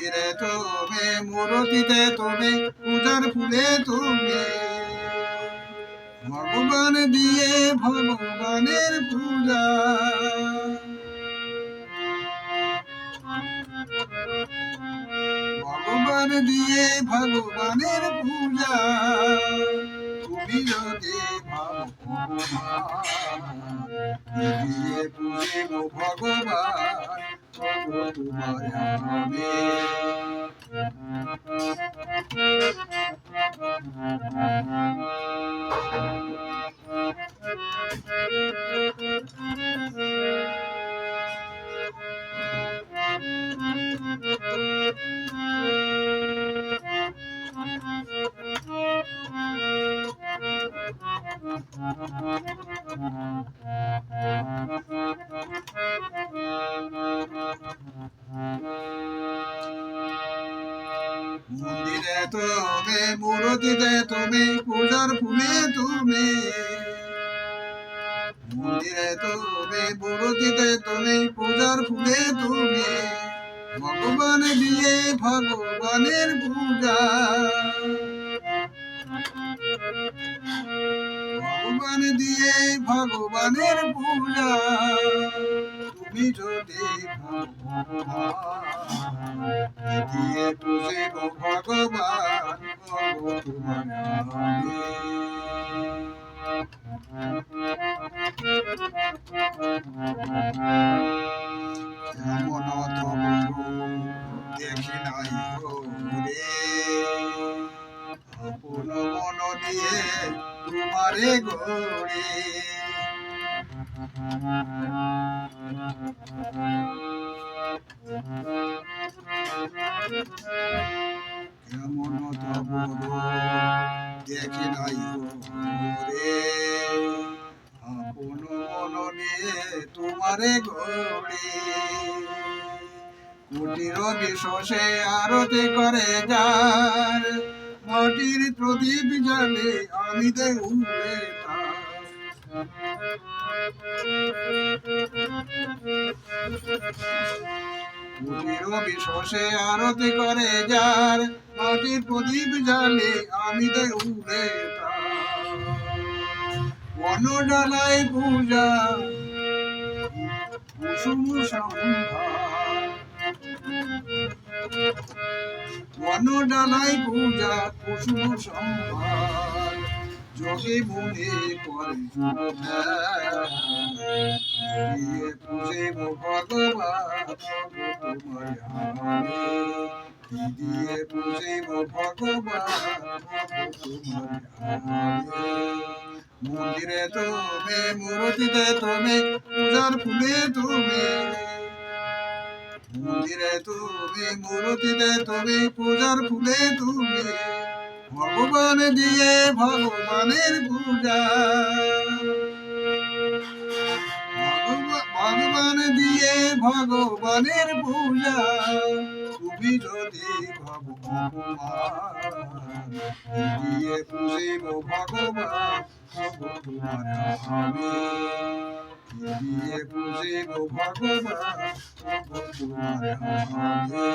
মন্দিরে তুমি, মূর্তিতে তুমি, পূজার ফুলে তুমি। ভগবান দিয়ে ভগবানের পূজা। ভগবান দিয়ে ভগবানের পূজা। তুমি যদি দিয়ে পুজিব ভগবান তোমার তুমি মূর্তিতে তুমি পূজার ফুলে তুমি মন্দিরে তুমি মূর্তিতে তুমি পূজার ফুলে তুমি ভগবান দিয়ে ভগবানের পূজা। ভগবান দিয়ে ভগবানের পূজা। তুমি দিয়ে পুজিব ভগবান তোমার। এমন তবু দেখি নাই রে আপন মন দিয়ে তোমারে গড়ে কেমন তবু দেখি নাই রে। আপন মন নিয়ে তোমারে কুটির বিশ্বসে আরতি করে যার। মাটির প্রদীপ জালে আমি দে উড়ে কুটির বিশ্বসে আরতি করে যার মাটির প্রদীপ জালে আমি দে উড়ে বন ডালাই পূজা, কুসুম সম্ভার বন ডালাই পূজা, কুসুম সম্ভার যোগী মুনি করে দিয়ে পুজিব ভগবান মন্দিরে তুমি মূর্তিতে তুমি পূজার ফুলে তুমি মন্দিরে তুমি মূর্তিতে তুমি পূজার ফুলে তুমি ভগবান দিয়ে ভগবানের পূজা ভগবা- ভগবান দিয়ে ভগবানের পূজা তুমি যদি ভগবান দিয়ে ভগবান দিয়ে ভগবান আমি